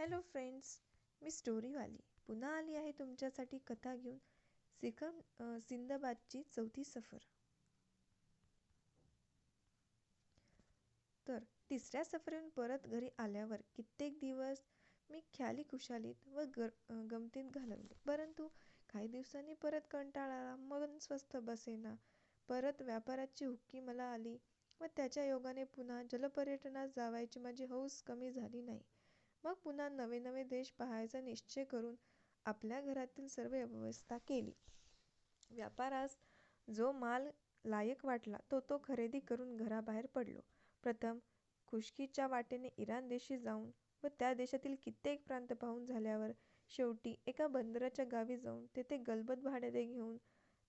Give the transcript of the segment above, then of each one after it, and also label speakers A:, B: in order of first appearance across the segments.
A: Hello friends मी स्टोरीवाली. पुन्हा आली आहे तुमच्यासाठी कथा घेऊन. सिकम सिंदबादची चौथी सफर. तर तिसऱ्या सफरीहून परत घरी आल्यावर कित्येक दिवस मी ख्याली खुशालीत व गर गमतीत घालवले. परंतु काही दिवसांनी परत कंटाळा मन स्वस्थ बसेना. परत व्यापाराची हुक्की मला आली व त्याच्या योगाने पुन्हा जलपर्यटनात जावायची माझी हौस कमी झाली नाही. मग पुन्हा नवे नवे देश पाहायचा निश्चय करून आपल्या घरातील सर्व व्यवस्था केली. व्यापारास जो माल लायक वाटला तो तो खरेदी करून घराबाहेर पडलो. प्रथम खुशकीच्या वाटेने इराण देशी जाऊन व त्या देशातील कित्येक प्रांत पाहून झाल्यावर शेवटी एका बंदराच्या गावी जाऊन तेथे गलबत भाड्याने घेऊन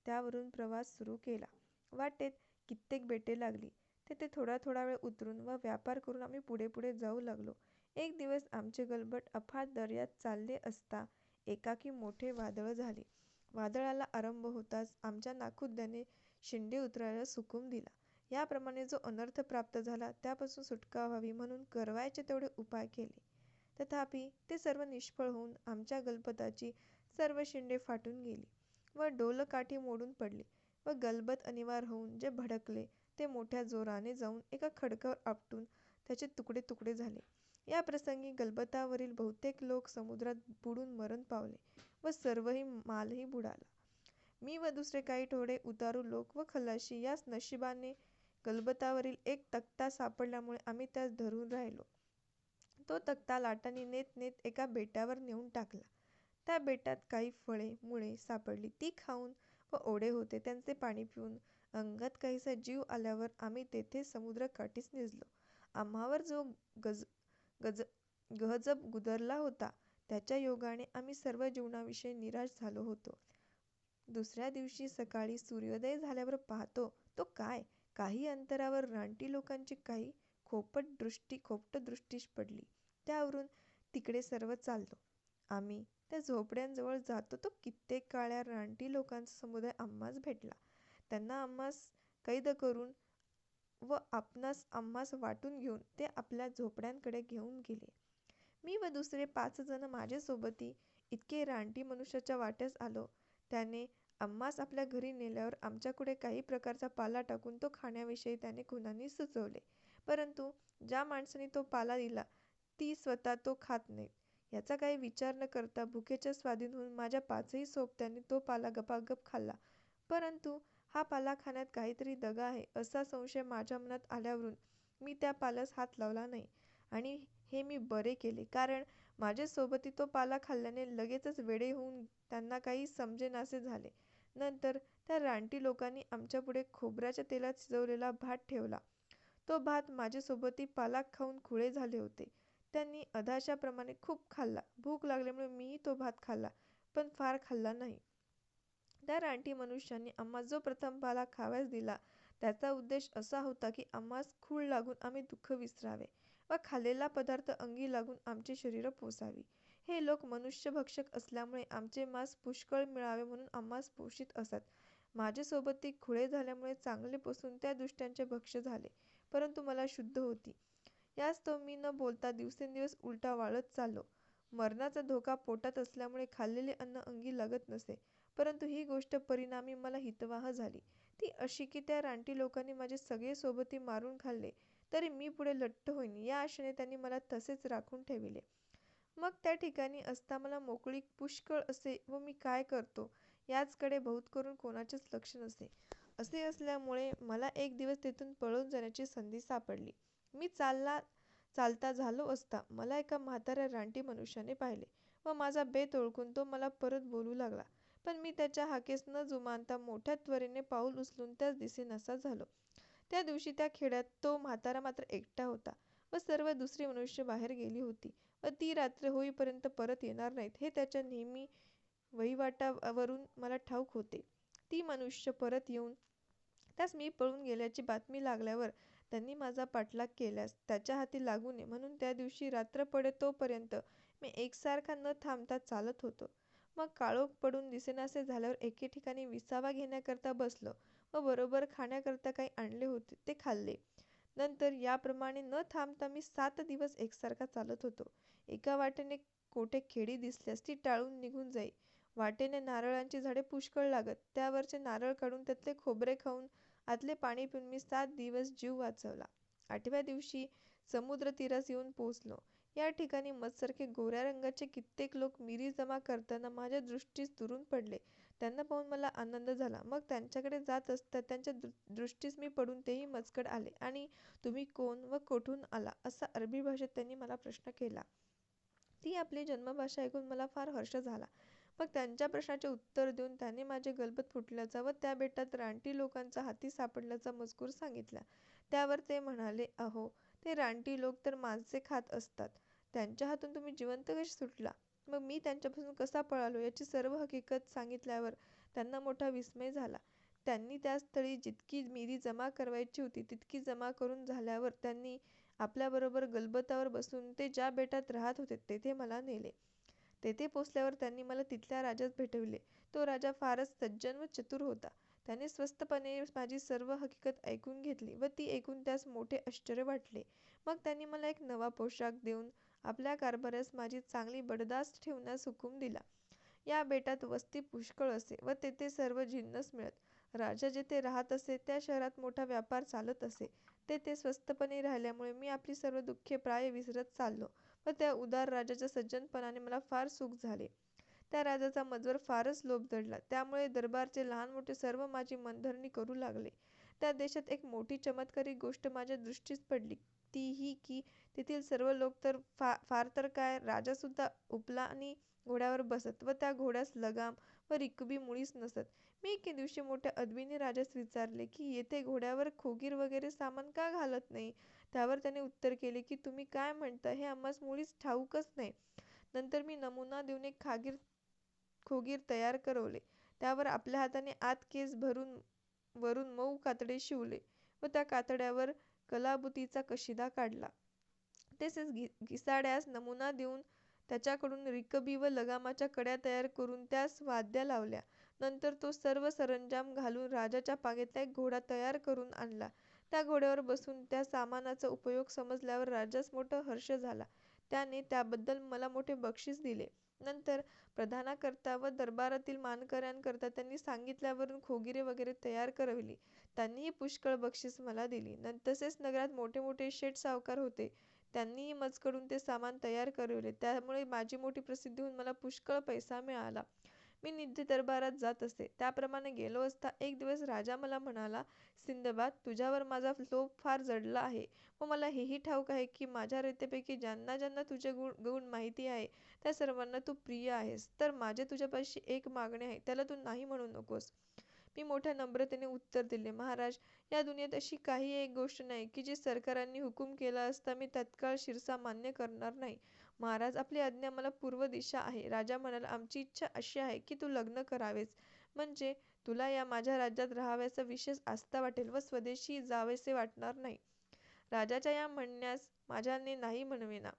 A: त्यावरून प्रवास सुरू केला. वाटेत कित्येक बेटे लागली. तेथे थोडा थोडा वेळ उतरून व व्यापार करून आम्ही पुढे पुढे जाऊ लागलो. एक दिवस आमचे गलबट अफाट दर्यात चालले असता एकाकी मोठे वादळ झाले. वादळाला आरंभ होताच आमच्या नाखुद्याने शिंडे उतरायला सुकून दिला. याप्रमाणे जो अनर्थ प्राप्त झाला त्यापासून सुटका व्हावी म्हणून करवायचे तेवढे उपाय केले. तथापि ते सर्व निष्फळ होऊन आमच्या गलबताची सर्व शिंडे फाटून गेली व डोलकाठी मोडून पडली व गलबत अनिवार्य होऊन जे भडकले ते मोठ्या जोराने जाऊन एका खडकावर आपटून त्याचे तुकडे तुकडे झाले. या प्रसंगी गलबतावरील बहुतेक लोक समुद्रात बुडून मरण पावले व सर्वही मालही बुडाला. मी व दुसरे काही थोडे उतारू लोक व खलाशी याच नशिबाने गलबतावरील एक तक्ता सापडल्यामुळे आम्ही त्यास धरून राहिलो. तो तक्ता लाटांनी नेत नेत एका बेटावर नेऊन टाकला. त्या बेटात काही फळे मुळे सापडली. ती खाऊन व ओढे होते. त्यांचे पाणी पिऊन अंगात काहीसा जीव आल्यावर आम्ही तेथे समुद्रकाठीच निजलो. आम्हावर जो गज गहजब गुदरला होता. त्याच्या योगाने आम्ही सर्व जीवनाविषयी निराश झालो होतो. दुसऱ्या दिवशी सकाळी सूर्योदय झाल्यावर पाहतो तो काय? काही अंतरावर रानटी लोकांची काही खोपट दृष्टी खोपट दृष्टीस पडली. त्यावरून तिकडे सर्व चाललो. आम्ही त्या झोपड्यांजवळ जातो तो कित्येक काळ्या रानटी लोकांचा समुदाय आम्हास भेटला. त्यांना आम्हास कैद करून व आपणास आम्हास वाटून घेऊन ते आपल्या झोपड्यांकडे घेऊन गेले. मी व दुसरे पाच जण माझ्यासोबती इतके रानटी मनुष्याच्या वाट्यास आलो. त्याने आम्हास आपल्या घरी नेल्यावर आमच्याकडे काही प्रकारचा पाला टाकून तो खाण्याविषयी त्याने कुणांनी सुचवले. परंतु ज्या माणसाने तो पाला दिला ती स्वतः तो खात नाहीत याचा काही विचार न करता भुकेच्या स्वाधीन होऊन माझ्या पाचही सोबत्यांनी तो पाला गपागप खाल्ला. परंतु हा पाला खाण्यात काहीतरी दगा आहे असा संशय माझ्या मनात आल्यावरून मी त्या पाल्यास हात लावला नाही. आणि हे मी बरे केले कारण माझ्या सोबती तो पाला खाल्ल्याने लगेचच वेडे होऊन त्यांना काही समजेनासे झाले. नंतर त्या रानटी लोकांनी आमच्यापुढे खोबऱ्याच्या तेलात शिजवलेला भात ठेवला. तो भात माझ्यासोबती पाला खाऊन खुळे झाले होते. त्यांनी अधाशाप्रमाणे खूप खाल्ला. भूक लागल्यामुळे मीही तो भात खाल्ला पण फार खाल्ला नाही. त्या रानटी मनुष्याने आम्हा जो प्रथम पाला खाव्यास दिला त्याचा उद्देश असा होता की आम्हास खूळ लागून आम्ही दुःख विसरावे व खाल्लेला पदार्थ अंगी लागून आमची शरीर पोसावी. हे लोक मनुष्यभक्षक असल्यामुळे आमचे मांस पुष्कळ मिळावे म्हणून आम्हास पोषित असत. माझ्यासोबत ती खुळे झाल्यामुळे चांगले पोसून त्या दुष्ट्यांचे भक्ष्य झाले परंतु मला शुद्ध होती. यास्तव मी न बोलता दिवसेंदिवस उलटा वाळत चाललो. मरणाचा धोका पोटात असल्यामुळे खाल्लेले अन्न अंगी लागत नसे. परंतु ही गोष्ट परिणामी मला हितवाह झाली. ती अशी की त्या रानटी लोकांनी माझे सगळे सोबती मारून खाल्ले तरी मी पुढे लठ्ठ होईन या आशेने त्यांनी मला तसेच राखून ठेविले. मग त्या ठिकाणी असता मला मोकळी पुष्कळ असे व मी काय करतो याचकडे बहुत करून कोणाचेच लक्ष नसे. असे असल्यामुळे मला एक दिवस तेथून पळून जाण्याची संधी सापडली. मी चालला चालता झालो असता मला एका म्हाताऱ्या रानटी मनुष्याने पाहिले व माझा बेत ओळखून तो मला परत बोलू लागला. पण मी त्याच्या हाकेस न जुमानता मोठ्या त्वरेने पाऊल उचलून त्याच दिसेनासा झालो. त्या दिवशी त्या खेड्यात तो म्हातारा मात्र एकटा होता व सर्व दुसरी मनुष्य बाहेर गेली होती व ती रात्र होईपर्यंत परत येणार नाहीत हे त्याच्या नेहमी वहिवाटावरून मला ठाऊक होते. ती मनुष्य परत येऊन त्यास मी पळून गेल्याची बातमी लागल्यावर त्यांनी माझा पाठलाग केल्यास त्याच्या हाती लागू नये म्हणून त्या दिवशी रात्र पडे तोपर्यंत मी एकसारखा न थांबता चालत होतो. मग काळोख पडून दिसेनासे झाल्यावर एके ठिकाणी विसावा घेण्याकरता बसलो. व बरोबर खाण्याकरता काही आणले होते ते खाल्ले. नंतर याप्रमाणे न थांबता मी सात दिवस एकसारखा चालत होतो. एका वाटेने कोठे खेडी दिसल्यास ती टाळून निघून जाई. वाटेने नारळांची झाडे पुष्कळ लागत त्यावरचे नारळ काढून त्यातले खोबरे खाऊन आतले पाणी पिऊन मी सात दिवस जीव वाचवला. आठव्या दिवशी समुद्र तीरास येऊन पोहोचलो. या ठिकाणी मत्सारखे गोऱ्या रंगाचे कित्येक लोक मिरी जमा करताना माझ्या दृष्टीस दुरून पडले. त्यांना पाहून मला आनंद झाला. मग त्यांच्याकडे जात असता त्यांच्या दृष्टीस मी पडून तेही मजकड आले. आणि तुम्ही कोण व कोठून आला? असा अरबी भाषेत त्यांनी मला प्रश्न केला. ती आपली जन्मभाषा ऐकून मला फार हर्ष झाला. मग त्यांच्या प्रश्नाचे उत्तर देऊन त्याने माझे गलबत फुटल्याचा व त्या बेटात रानटी लोकांचा हाती सापडल्याचा मजकूर सांगितला. त्यावर ते म्हणाले अहो ते रानटी लोक तर माणसे खात असतात. त्यांच्या हातून तुम्ही जिवंत कसे सुटला? मग मी त्यांच्यापासून कसा पळालो याची सर्व हकीकत सांगितल्यावर त्यांना मोठा विस्मय झाला. त्यांनी त्या स्थळी जितकी मिरी जमा करवायची होती तितकी जमा करून झाल्यावर त्यांनी आपल्याबरोबर गलबतावर बसून ते ज्या बेटात राहत होते तेथे मला नेले. तेथे पोचल्यावर त्यांनी मला तिथल्या राजास भेटविले. तो राजा फारच सज्जन व चतुर होता. त्याने स्वस्तपणे माझी सर्व हकीकत ऐकून घेतली व ती ऐकून त्यास मोठे आश्चर्य वाटले. मग त्यांनी मला एक नवा पोशाख देऊन आपल्या कारभारास माझी चांगली बडदास्त ठेवण्यास हुकूम दिला. या बेटात वस्ती पुष्कळ असे व तेथे सर्व जिन्नस मिळत. राजा जेथे राहत असे त्या शहरात मोठा व्यापार चालत असे. तेथे स्वस्तपणे राहिल्यामुळे मी आपली सर्व दुःखे प्राय विसरत चाललो व त्या उदार राजाच्या सज्जनपणाने मला फार सुख झाले. त्या राजाचा मजवर फारच लोभ दडला. त्यामुळे दरबारचे लहान मोठे सर्व माझी मनधरणी करू लागले. त्या देशात एक मोठी चमत्कारिक गोष्ट माझ्या दृष्टीस पडली. ती ही की तेथील सर्व लोक तर फा फार तर काय? राजासुद्धा उपला आणि घोड्यावर बसत व त्या घोड्यास लगाम व रिकबी मुळीच नसत. मी एके दिवशी मोठ्या अदबीने राजास विचारले की येथे घोड्यावर खोगीर वगैरे सामान का घालत नाही? त्यावर त्याने उत्तर केले की तुम्ही काय म्हणता? हे आम्हास मुळीच ठाऊकच नाही. नंतर मी नमुना देऊन एक खागीर खोगीर तयार करवले. त्यावर आपल्या हाताने आत केस भरून वरून मऊ कातडे शिवले व त्या कातड्यावर कलाबुतीचा कशिदा काढला. तसेच घिसाड्यास नमुना देऊन त्याच्याकडून रिकबी व लगामाच्या कड्या तयार करून त्यास वाद्या लावल्या. नंतर तो सर्व सरंजाम घालून राजाच्या पागेतला एक घोडा तयार करून आणला. त्या घोड्यावर बसून त्या सामानाचा उपयोग समजल्यावर राजास मोठा हर्ष झाला. त्याने त्याबद्दल मला मोठे बक्षीस दिले. नंतर प्रधानाकरता व दरबारातील मानकऱ्यांकरता त्यांनी सांगितल्यावरून खोगिरे वगैरे तयार करविली. त्यांनीही पुष्कळ बक्षीस मला दिली. तसेच नगरात मोठे मोठे शेठ सावकार होते. त्यांनीही मजकडून ते सामान तयार करविले. त्यामुळे माझी मोठी प्रसिद्धी होऊन मला पुष्कळ पैसा मिळाला. मी निधी दरबारात जात असे त्याप्रमाणे गेलो असता एक दिवस राजा मला म्हणाला सिंदबाद तुझ्यावर माझा लोभ फार जडला आहे. व मला हेही ठाऊक आहे की माझ्या रयतेपैकी ज्यांना ज्यांना तुझे गुण गुण माहिती आहे त्या सर्वांना तू प्रिय आहेस. तर माझे तुझ्यापाशी एक मागणे आहे त्याला तू नाही म्हणू नकोस. मी मोठ्या नम्रतेने उत्तर दिले महाराज या दुनियेत अशी काही एक गोष्ट नाही की जी सरकारांनी हुकूम केला असता मी तत्काळ शिरसा मान्य करणार नाही. महाराज आपली आज्ञा मला पूर्व दिशा आहे. राजा म्हणाला आमची इच्छा अशी आहे की तू लग्न करावेस. म्हणजे तुला या माझ्या राज्यात राहाव्याचा विशेष आस्था वाटेल व स्वदेशी जावेसे वाटणार नाही. राजाच्या या म्हणण्यास माझ्याने नाही म्हणवेना.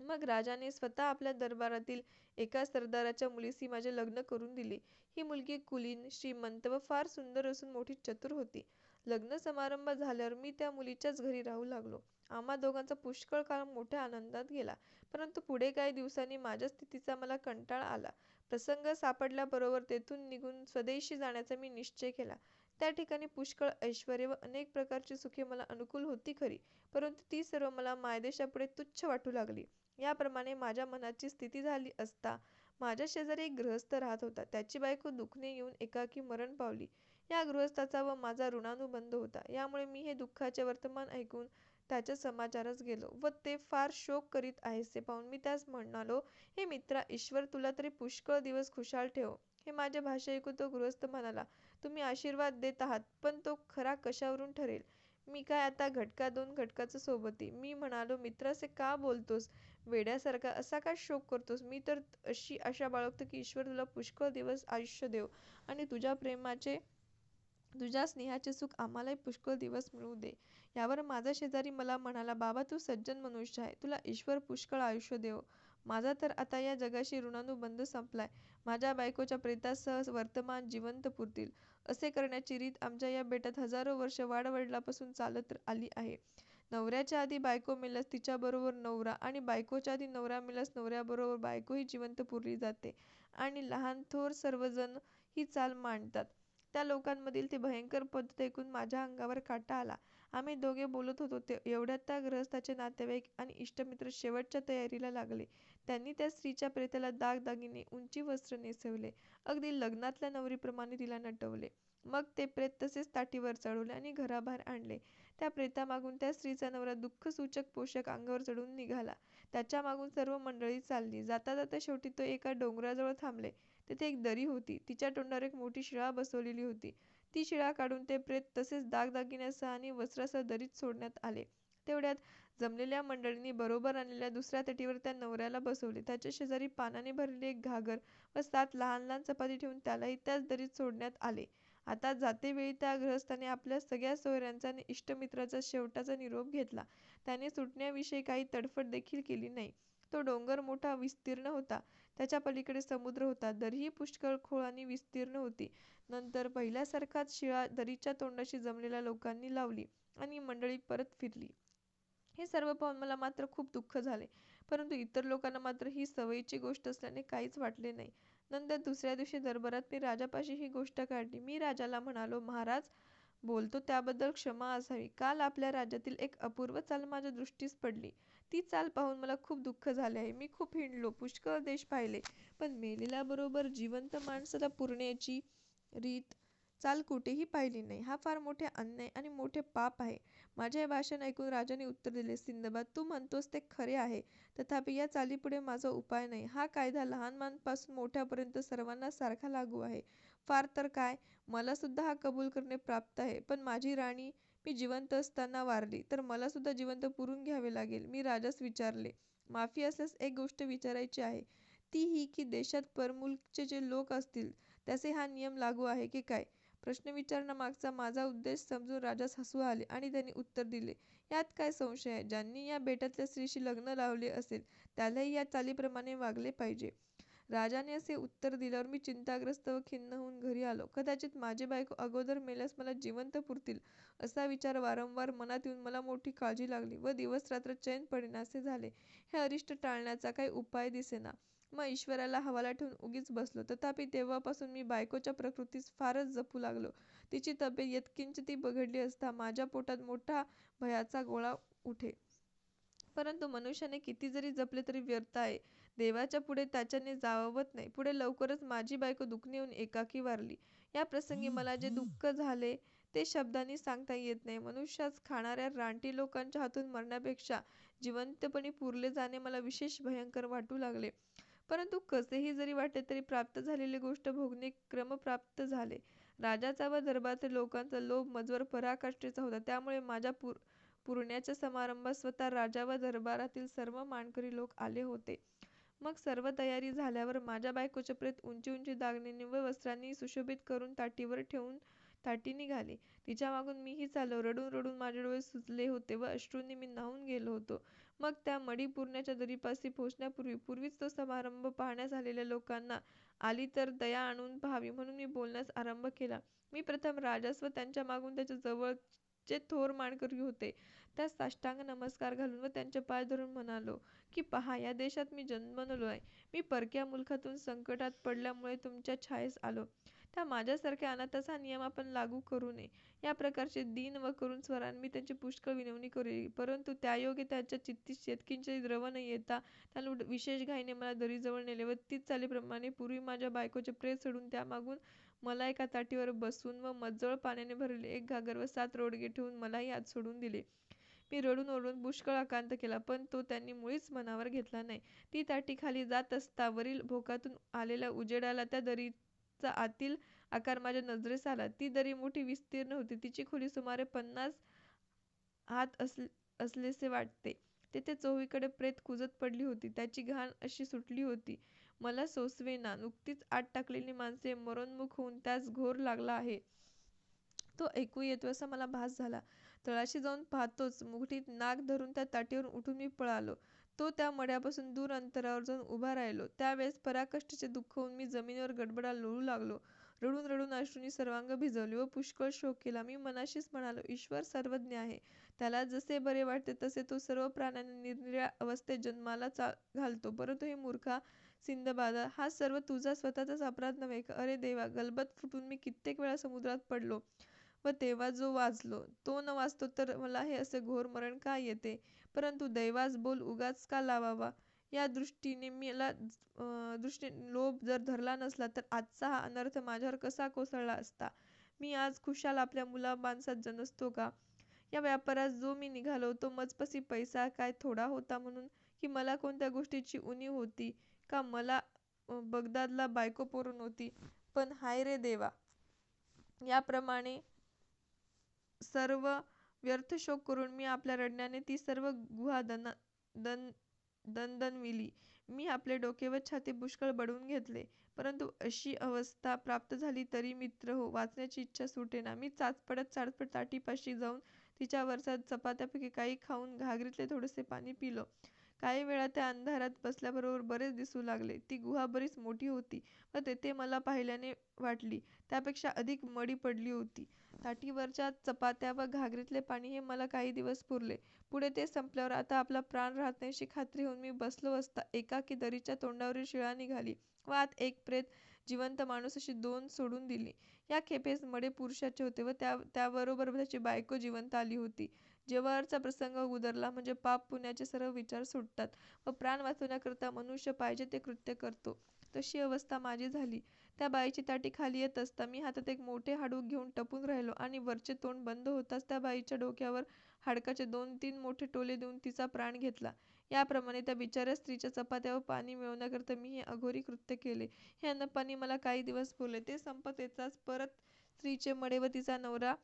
A: मग राजाने स्वतः आपल्या दरबारातील एका सरदाराच्या मुलीशी माझे लग्न करून दिले. ही मुलगी कुलीन श्रीमंत व फार सुंदर असून मोठी चतुर होती. लग्न समारंभ झाल्यावर मी त्या मुलीच्याच घरी राहू लागलो. आम्हा दोघांचा पुष्कळ काळ मोठ्या आनंदात गेला. परंतु पुढे काही दिवसांनी माझ्या स्थितीचा मला कंटाळा आला. प्रसंग सापडल्याबरोबर तेथून निघून स्वदेशी जाण्याचा मी निश्चय केला. त्या ठिकाणी पुष्कळ ऐश्वर्य व अनेक प्रकारची सुखे मला अनुकूल होती खरी परंतु ती सर्व मला मायदेशापुढे तुच्छ वाटू लागली. याप्रमाणे माझ्या मनाची स्थिती झाली असता माझ्या शेजारी एक गृहस्थ राहत होता. त्याची बायको दुखणे येऊन एकाकी मरण पावली. या गृहस्थाचा व माझा ऋणानुबंध होता. यामुळे मी हे दुःखाचे वर्तमान ऐकून त्याच्या समाचारच गेलो व ते फार शोक करीत आहेसे पाहून मी त्यास म्हणालो हे मित्रा ईश्वर तुला तरी पुष्कळ दिवस खुशाल ठेव हे माझे भाषा ऐकून तो गृहस्थ म्हणाला तुम्ही आशीर्वाद देत आहात पण तो खरा कशावरून ठरेल? मी काय आता घटका दोन घटकाचं सोबती? मी म्हणालो मित्र असे का बोलतोस? वेड्यासारखा असा का शोक करतोस? मी तर अशी आशा बाळगतो की ईश्वर तुला पुष्कळ दिवस आयुष्य देव आणि तुझ्या प्रेमाचे तुझ्या स्नेहाचे सुख आम्हालाही पुष्कळ दिवस मिळू दे. यावर माझा शेजारी मला म्हणाला बाबा तू सज्जन मनुष्य आहे. तुला ईश्वर पुष्कळ आयुष्य देव. माझा तर आता या जगाशी ऋणानुबंध संपलाय. माझ्या बायकोच्या प्रेतासह वर्तमान जिवंत पुरतील. असे करण्याची रीत आमच्या या बेटात हजारो वर्ष वाडवडिलापासून चालत आली आहे. नवऱ्याच्या आधी बायको मेल्यास तिच्याबरोबर नवरा आणि बायकोच्या आधी नवरा मेल्यास नवऱ्याबरोबर बायकोही जिवंत पुरली जाते. आणि लहान थोर सर्वजण ही चाल मांडतात. त्या लोकांमधील ती भयंकर पद्धत ऐकून माझ्या अंगावर काटा आला. आम्ही दोघे बोलत होतो ते एवढ्यात त्या गृहस्थाचे नातेवाईक आणि इष्टमित्र शेवटच्या तयारीला लागले. त्यांनी त्या स्त्रीच्या प्रेताला दागदागिने उंची वस्त्र नेसवले. अगदी लग्नातल्या नवरीप्रमाणे तिला नटवले. मग ते प्रेत तसेच ताटीवर चढवले आणि घराबाहेर आणले. त्या प्रेतामागून त्या स्त्रीचा नवरा दुःखसूचक पोषक अंगावर चढून निघाला. त्याच्या मागून सर्व मंडळी चालली. जाता जाता शेवटी तो एका डोंगराजवळ थांबले. तेथे एक दरी होती. तिच्या तोंडावर एक मोठी शिळा बसवलेली होती. ती शिळा काढून ते प्रेत तसेच दागदागिन्यासह आणि वस्त्रासह दरीत सोडण्यात आले. तेवढ्यात जमलेल्या मंडळींनी बरोबर आणलेल्या दुसऱ्या तटीवर त्या नवऱ्याला बसवले. त्याच्या शेजारी पानाने भरलेली एक घागर व सात लहान लहान चपाती ठेवून त्यालाही त्याच दरीत सोडण्यात आले. आता जातेवेळी त्या गृहस्थाने आपल्या सगळ्या सोयऱ्यांचा आणि इष्टमित्राचा शेवटाचा निरोप घेतला. त्याने सुटण्याविषयी काही तडफड देखील केली नाही. तो डोंगर मोठा विस्तीर्ण होता. त्याच्या पलीकडे समुद्र होता. दरीही पुष्कळ खोल आणि विस्तीर्ण होती. नंतर पहिल्यासारखाच शिळा दरीच्या तोंडाशी जमलेल्या लोकांनी लावली आणि मंडळी परत फिरली. हे सर्व पाहून मला मात्र खूप दुःख झाले. परंतु इतर लोकांना मात्र ही सवयीची गोष्ट असल्याने काहीच वाटले नाही. नंतर दुसऱ्या दिवशी दरबारात मी राजापाशी ही गोष्ट काढली. मी राजाला म्हणालो महाराज बोलतो त्याबद्दल क्षमा असावी. काल आपल्या राज्यातील एक अपूर्व चाल माझ्या दृष्टीस पडली. ती चाल पाहून मला खूप दुःख झाले आहे. मी खूप हिंडलो पुष्कळ देश पाहिले. पण मेलेल्या बरोबर जिवंत माणसाला पुरण्याची रीत चाल कुठेही पाहिली नाही. हा फार मोठे अन्याय आणि मोठे पाप आहे. माझे हे भाषण ऐकून राजाने उत्तर दिले सिंदबाद तू म्हणतोस ते खरे आहे. तथापि या चालीपुढे माझा उपाय नाही. हा कायदा लहान मानपासून मोठ्यापर्यंत सर्वांना सारखा लागू आहे. फार तर काय? मला सुद्धा हा कबूल करणे प्राप्त आहे. पण माझी राणी मी जिवंत असताना वारली तर मला सुद्धा जिवंत पुरून घ्यावे लागेल मी राजास विचारले. माफी असल्यास एक गोष्ट विचारायची आहे. ती ही की देशात परमुलचे जे लोक असतील त्याचे हा नियम लागू आहे की काय? प्रश्न विचारण्यामागचा माझा उद्देश समजून राजास हसू आले आणि त्यांनी उत्तर दिले. यात काय संशय आहे? ज्यांनी या बेटातल्या स्त्रीशी लग्न लावले असेल त्यालाही या चालीप्रमाणे वागले पाहिजे. राजाने असे उत्तर दिल्यावर मी चिंताग्रस्त व खिन्न होऊन घरी आलो. कदाचित माझे बायको अगोदर मेल्यास मला जिवंत पुरतील असा विचार वारंवार मनात येऊन मला मोठी काळजी लागली व दिवस रात्र चैन पडेनासे झाले. हे अरिष्ट टाळण्याचा काही उपाय दिसेना. मग ईश्वराला हवाला ठेवून उगीच बसलो. तथापि तेव्हापासून मी बायकोच्या प्रकृतीस फारच जपू लागलो. तिची तब्येत यत्किंचित बघडली असता माझ्या पोटात मोठा भयाचा गोळा उठे. परंतु मनुष्याने किती जरी जपले तरी व्यर्थ आहे. देवाच्या पुढे त्याच्याने जाववत नाही. पुढे लवकरच माझी बायको दुखणे येऊन एकाकी वारली. या प्रसंगी मला जे दुःख झाले ते शब्दांनी सांगता येत नाही. मनुष्यास खाणाऱ्या रानटी लोकांच्या हातून मरण्यापेक्षा जिवंतपणे पुरले जाणे मला विशेष भयंकर वाटू लागले. परंतु कसेही जरी वाटले तरी प्राप्त झालेली गोष्ट भोगणे क्रमप्राप्त झाले. राजाचा व दरबारातील लोकांचा लोभ मजवर पराकाष्ठेचा होता. त्यामुळे माझ्या पुर पुरण्याच्या समारंभात स्वतः राजा व दरबारातील सर्व मानकरी लोक आले होते. मग सर्व तयारी झाल्यावर माझ्या बायकोचे प्रेत उंची उंची दागिन्यांनी व वस्त्रांनी सुशोभित करून ताटीवर ठेवून ताटी निघाली. तिच्या मागून मीही चाललो. रडून रडून माझे डोळे सुजले होते व अश्रूंनी मी न्हाऊन गेलो होतो. मग त्या मडी पुरण्याच्या दरीपाशी पोहोचण्यापूर्वी पूर्वीच तो समारंभ पाहण्यास आलेल्या लोकांना आली तर दया आणून पहावी म्हणून मी बोलण्यास आरंभ केला. मी प्रथम राजास व त्यांच्या मागून त्याच्या जे थोर मानकरी होते त्या साष्टांग नमस्कार घालून व त्यांचे पाय धरून म्हणालो की पहा या देशात मी जन्मलो आहे. मी परक्या मुलखातून संकटात पडल्यामुळे तुमच्या छायेस आलो. त्या माझ्यासारख्या अनाथाचा नियम आपण लागू करू नये. या प्रकारचे दीन व करून स्वरांनी मी त्यांची पुष्कळ विनवणी करू परंतु त्यायोगे त्याच्या चित्ती शेतकींचे द्रव न येता त्याला विशेष घाईने मला दरीजवळ नेले व तीच चालीप्रमाणे पूर्वी माझ्या बायकोचे प्रेत सोडून त्यामागून मला एका ताटीवर बसून व मज्जळ पाण्याने भरलेले एक घागर व सात रोडगे ठेवून मलाही आत सोडून दिले. मी रडून ओरडून पुष्कळ आकांत केला पण तो त्यांनी मुळीच मनावर घेतला नाही. ती ताटी खाली जात असता वरील भोकातून आलेल्या उजेडाला त्या दरी चा आतील आकार माझ्या नजरेस आला. ती दरी मोठी विस्तीर्ण होती. तिची खोली सुमारे पन्नास हात असलेसे वाटते. तेथे चोहीकडे प्रेत कुजत पडली होती. त्याची घाण अशी सुटली होती. मला सोसवेना नुकतीच आत टाकलेली माणसे मरोन्मुख होऊन त्यास घोर लागला आहे. तो ऐकू येतो असा मला भास झाला. तळाशी जाऊन पाहतोच. मुठीत नाक धरून त्या ताटीवरून उठून मी पळालो. तो त्या मड्यापासून दूर अंतरावर जाऊन उभा राहिलो. त्यावेळेस पराकष्टाचे दुःख होऊन मी जमिनीवर गडबडा लोळू लागलो. रडून रडून अश्रूंनी सर्वांग भिजवले व पुष्कळ शोक केला. मी मनाशीच म्हणालो ईश्वर सर्वज्ञ आहे. त्याला जसे बरे वाटते तसे तो सर्व प्राण्यांना निरनिराळ्या अवस्थेत जन्माला घालतो. परंतु हे मूर्खा सिंदबादा हा सर्व तुझा स्वतःचाच अपराध नव्हे का? अरे देवा गलबत फुटून मी कित्येक वेळा समुद्रात पडलो. व तेव्हा जो वाचलो तो न वाचतो तर मला हे असे घोर मरण का येते? परंतु दैवास बोल उगाच का लावावा? या दृष्टीने मला दृष्टीने लोभ जर धरला नसला तर आजचा हा अनर्थ माझ्यावर कसा कोसळला असता? मी आज खुशाल आपल्या मुला माणसात जनसतो का? या व्यापारात जो मी निघालो तो मजपसी पैसा काय थोडा होता म्हणून? की मला कोणत्या गोष्टीची उणीव होती? का मला बगदादला बायको पोरून होती पण हाय रे देवा! याप्रमाणे सर्व व्यर्थ शोक करून मी आपल्या रडण्याने ती सर्व गुहा दन दन दणदणविली. मी आपले डोके व छाती पुष्कळ बडवून घेतले. परंतु अशी अवस्था प्राप्त झाली तरी मित्र हो वाचण्याची इच्छा सुटेना मी चाचपडत चाचपट ताटीपाशी जाऊन तिच्या वरच्या चपात्यापैकी काही खाऊन घागरीतले थोडेसे पाणी पिलो. काही वेळा त्या अंधारात बसल्याबरोबर बरेच दिसू लागले. ती गुहा बरीच मोठी होती व तेथे मला पाहिल्याने वाटली त्यापेक्षा अधिक मडी पडली होती. ताटीवरच्या चपात्या व घागरीतले पाणी हे मला काही दिवस पुरले. पुढे ते संपल्यावर आता आपला प्राण राहत नाही अशी खात्री होऊन मी बसलो असता एकाकी दरीच्या तोंडावरील शिळा निघाली व आत एक प्रेत जिवंत माणूस अशी दोन सोडून दिली. या खेपेस मडे पुरुषाचे होते व त्या त्याबरोबर त्याची बायको जिवंत आली होती. जेव्हाचा प्रसंग उदरला म्हणजे पाप पुण्याचे सर्व विचार सुटतात. व प्राण वाचवण्याकरता मनुष्य पाहिजे ते कृत्य करतो. तशी अवस्था माझी झाली. त्या बाईची ताटी खाली येत असता मी हातात एक मोठे हाडूक घेऊन टपून राहिलो आणि वरचे तोंड बंद होताच त्या बाईच्या डोक्यावर हाडकाचे दोन तीन मोठे टोले देऊन तिचा प्राण घेतला. याप्रमाणे त्या बिचाऱ्या स्त्रीच्या चपात्या व पाणी मिळवण्याकरता मी हे अघोरी कृत्य केले. हे अन्नपाणी मला काही दिवस पुरले ते संपत येताच परत स्त्रीचे मडे व तिचा नवरा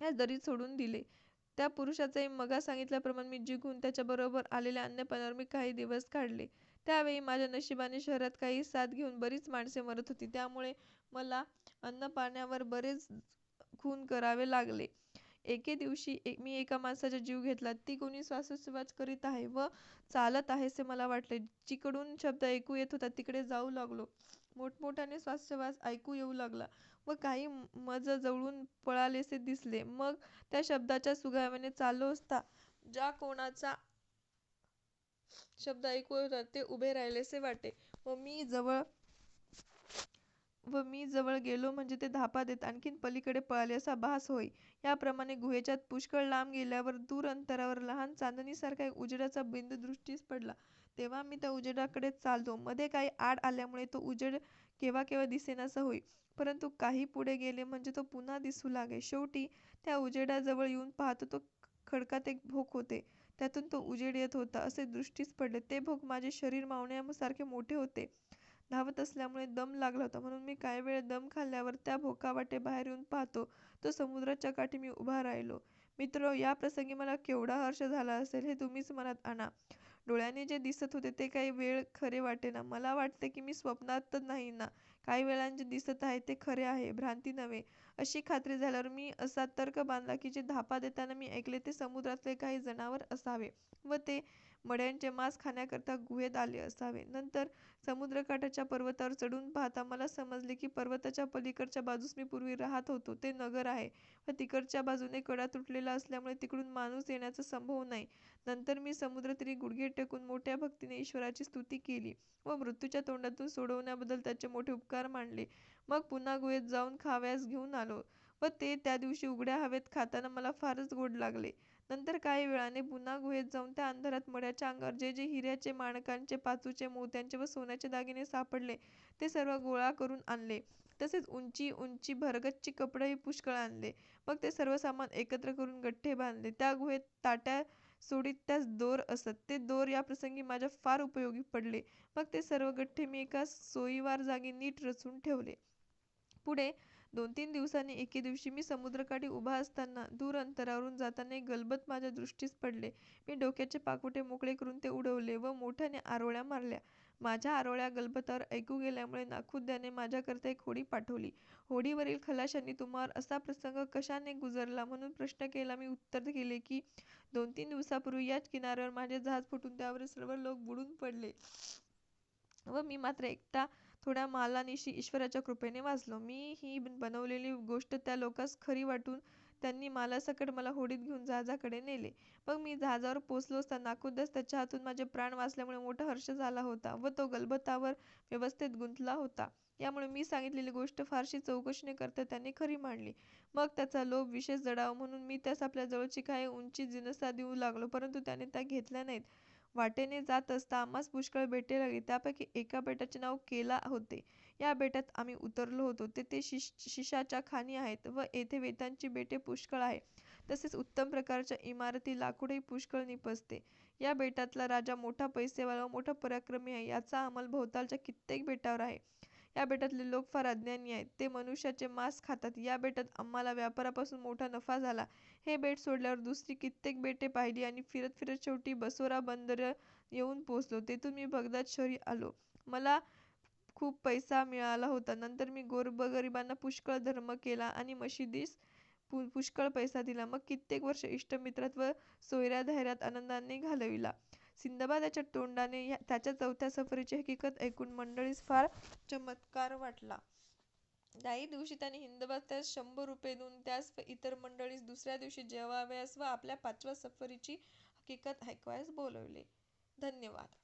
A: ह्या दरीत सोडून दिले. त्या पुरुषाचाही मगा सांगितल्याप्रमाणे मी जिंकून त्याच्याबरोबर आलेल्या अन्नपाण्यावर मी काही दिवस काढले. त्यावेळी माझ्या नशिबाने शहरात काही साथ घेऊन बरीच माणसे मरत होती. त्यामुळे मला अन्नपाण्यावर बरेच खून करावे लागले. एके दिवशी मी एका माणसाचा जीव घेतला. ती कोणी श्वासोच्छवास करीत आहे व चालत आहे असे मला वाटले. जिकडून शब्द ऐकू येत होता तिकडे जाऊ लागलो. मोठमोठ्याने श्वासोच्छवास ऐकू येऊ लागला. व काही मज जवळून पळालेसे दिसले. मग त्या शब्दाच्या सुगाव्याने चाललो असता ज्या कोणाचा शब्द ऐकू येतात ते उभे राहिलेसे वाटे. व मी जवळ व मी जवळ गेलो म्हणजे ते धापा देत आणखीन पलीकडे पळाले असा भास होई याप्रमाणे गुहेच्यात पुष्कळ लांब गेल्यावर दूर अंतरावर लहान चांदणीसारखा एक उजेडाचा बिंदू दृष्टीस पडला. तेव्हा मी त्या उजेडाकडे चालतो मध्ये काही आड आल्यामुळे तो उजेड केव्हा केव्हा दिसेनासा होई परंतु काही पुढे गेले म्हणजे तो पुन्हा दिसू लागे. शेवटी त्या उजेडाजवळ येऊन पाहतो तो खडकात एक भोक होते. त्यातून तो उजेड येत होता. असे दृष्टीस पडले. ते भोक माझे शरीर मावण्यासारखे मोठे होते. धावत असल्यामुळे दम लागला होता. म्हणून मी काही वेळ दम खाल्ल्यावर त्या भोकावाटे बाहेर येऊन पाहतो. तो समुद्राच्या काठी मी उभा राहिलो. मित्र या प्रसंगी मला केवढा हर्ष झाला असेल हे तुम्हीच मनात आणा. डोळ्यांनी जे दिसत होते ते काही वेळ खरे वाटेना. मला वाटते की मी स्वप्नात नाही ना. काही वेळांचे दिसत आहे ते खरे आहे भ्रांती नव्हे. अशी खात्री झाल्यावर मी असा तर्क बांधला की जे धापा देताना मी ऐकले ते समुद्रातले काही जनावर असावे. व ते मड्यांचे मांस खाण्याकरता गुहेत आले असावे. नंतर समुद्रकाठाच्या पर्वतावर चढून पाहता मला समजले की पर्वताच्या पलीकडच्या बाजूस मी पूर्वी राहत होतो. ते नगर आहे व तिकडच्या बाजूने कडा तुटलेला असल्यामुळे तिकडून माणूस येण्याचा संभव नाही. नंतर मी समुद्रतीरी गुडघे टेकून मोठ्या भक्तीने ईश्वराची स्तुती केली व मृत्यूच्या तोंडातून सोडवण्याबद्दल त्याचे मोठे उपकार मानले मग पुन्हा गुहेत जाऊन खाव्यास घेऊन आलो व ते त्या दिवशी उघड्या हवेत खाताना मला फारच गोड लागले. नंतर काही वेळाने पुन्हा गुहेत जाऊन त्या अंधारात मड्याच्या अंगावर जे जे हिऱ्याचे माणकांचे पाचूचे मोत्यांचे व सोन्याचे दागिने सापडले ते सर्व गोळा करून आणले. तसेच उंची उंची भरगच्ची कपडेही पुष्कळ आणले. मग ते सर्व सामान एकत्र करून गठ्ठे बांधले. त्या गुहेत ताट्या सोडीत त्यास दोर असत. ते दोर या प्रसंगी माझ्या फार उपयोगी पडले. मग ते सर्व गठ्ठे मी एका सोयीवार जागी नीट रचून ठेवले. पुढे दोन तीन दिवसांनी एके दिवशी मी समुद्रकाठी उभा असताना दूर अंतरावरून जाताना एक गलबत माझ्या दृष्टीस पडले. मी डोक्याचे पाकोटे मोकळे करून ते उडवले व मोठ्याने आरोळ्या मारल्या. माझ्या आरोळ्या गलबतावर ऐकू गेल्यामुळे नाखुद्याने माझ्याकरता एक होडी पाठवली. होडीवरील खलाशांनी तुम्हावर असा प्रसंग कशाने गुजरला म्हणून प्रश्न केला मी उत्तर केले की दोन तीन दिवसापूर्वी याच किनाऱ्यावर माझे जहाज फुटून त्यावरील सर्व लोक बुडून पडले व मी मात्र एकटा थोड्या मालानिशी ईश्वराच्या कृपेने वाचलो. मी ही बनवलेली गोष्ट त्या लोकांस खरी वाटून त्यांनी मालासकट मला होडीत घेऊन जहाजाकडे नेले. मग मी जहाजावर पोचलो असता नाखुद्दच त्याच्या हातून माझे प्राण वाचल्यामुळे मोठा हर्ष झाला होता व तो गलबतावर व्यवस्थेत गुंतला होता. यामुळे मी सांगितलेली गोष्ट फारशी चौकशी न करता त्याने खरी मांडली. मग त्याचा लोभ विशेष जडावा म्हणून मी त्यास आपल्या जवळची काही उंची जिनसा देऊ लागलो परंतु त्याने त्या घेतल्या नाहीत. वाटेने जात असता आम्हास पुष्कळ बेटे लागली. त्यापैकी एका बेटाचे नाव केला होते. या बेटात आम्ही उतरलो होतो. तेथे शिश शिशाच्या खाणी आहेत व येथे वेतांची बेटे पुष्कळ आहे. तसेच उत्तम प्रकारच्या इमारती लाकूडही पुष्कळ निपजते या बेटातला राजा मोठा पैसेवाला व मोठा पराक्रमी आहे. याचा अंमल भोवतालच्या कित्येक बेटावर आहे. या बेटातले लोक फार अज्ञानी आहेत. ते मनुष्याचे मांस खातात. या बेटात आम्हाला व्यापारापासून मोठा नफा झाला. हे बेट सोडल्यावर दुसरी कित्येक बेटे पाहिली आणि फिरत फिरत शेवटी बसोरा बंदर येऊन पोचलो तेथून मी बगदाद शहरी आलो. मला खूप पैसा मिळाला होता. नंतर मी गोरगरिबांना पुष्कळ धर्म केला आणि मशिदीस पुष्कळ पैसा दिला. मग कित्येक वर्ष इष्टमित्रात व सोयऱ्या धैर्यात आनंदाने घालविला. सिंदबाद याच्या तोंडाने त्याच्या चौथ्या सफरीची हकीकत ऐकून मंडळीस फार चमत्कार वाटला. त्याही दिवशी त्याने हिंदबाद त्यास शंभर रुपये देऊन त्यास व इतर मंडळीस दुसऱ्या दिवशी जेवावयास व आपल्या पाचव्या सफरीची हकीकत ऐकवायस बोलवले. धन्यवाद.